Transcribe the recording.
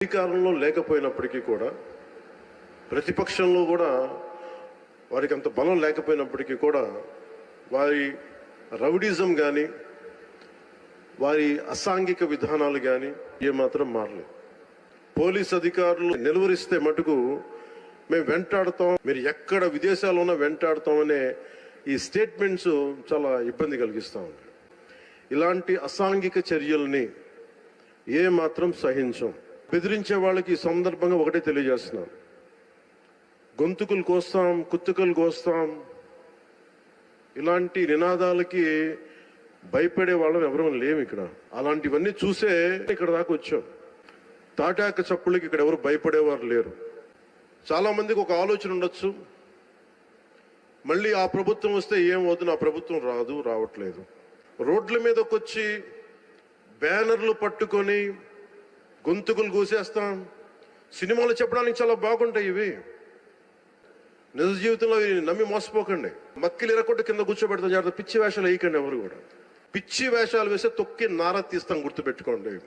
అధికారంలో లేకపోయినప్పటికీ కూడా ప్రతిపక్షంలో కూడా వారికి అంత బలం లేకపోయినప్పటికీ కూడా వారి రౌడిజం కానీ వారి అసాంఘిక విధానాలు కానీ ఏమాత్రం మారలేదు. పోలీస్ అధికారులు నిలువరిస్తే మటుకు మేము వెంటాడుతాం మీరు ఎక్కడ విదేశాల్లో ఉన్నా వెంటాడుతాం అనే ఈ స్టేట్మెంట్స్ చాలా ఇబ్బంది కలిగిస్తూ ఉన్నాయి. ఇలాంటి అసాంఘిక చర్యల్ని ఏమాత్రం సహించం. బెదిరించే వాళ్ళకి ఈ సందర్భంగా ఒకటే తెలియజేస్తున్నాం. గొంతుకులు కోస్తాం కుత్తుకలు కోస్తాం. ఇలాంటి నినాదాలకి భయపడే వాళ్ళం ఎవరూ లేము ఇక్కడ. అలాంటివన్నీ చూసే ఇక్కడ దాకా వచ్చాం. తాటాక చప్పులకి ఇక్కడ ఎవరు భయపడేవారు లేరు. చాలామందికి ఒక ఆలోచన ఉండొచ్చు. మళ్ళీ ఆ ప్రభుత్వం వస్తే ఏం వద్దు నా ప్రభుత్వం రాదు రావట్లేదు. రోడ్ల మీదకొచ్చి బ్యానర్లు పట్టుకొని గొంతుకులు కూసేస్తాం సినిమాలు చెప్పడానికి చాలా బాగుంటాయి ఇవి. నిజ జీవితంలో నమ్మి మోసపోకండి. మక్కిలు ఎరకొట్టు కింద కూర్చోబెడతాం. జాగ్రత్త. పిచ్చి వేషాలు వేయకండి ఎవరు కూడా. పిచ్చి వేషాలు వేస్తే తొక్కి నార తీస్తాం గుర్తుపెట్టుకోండి.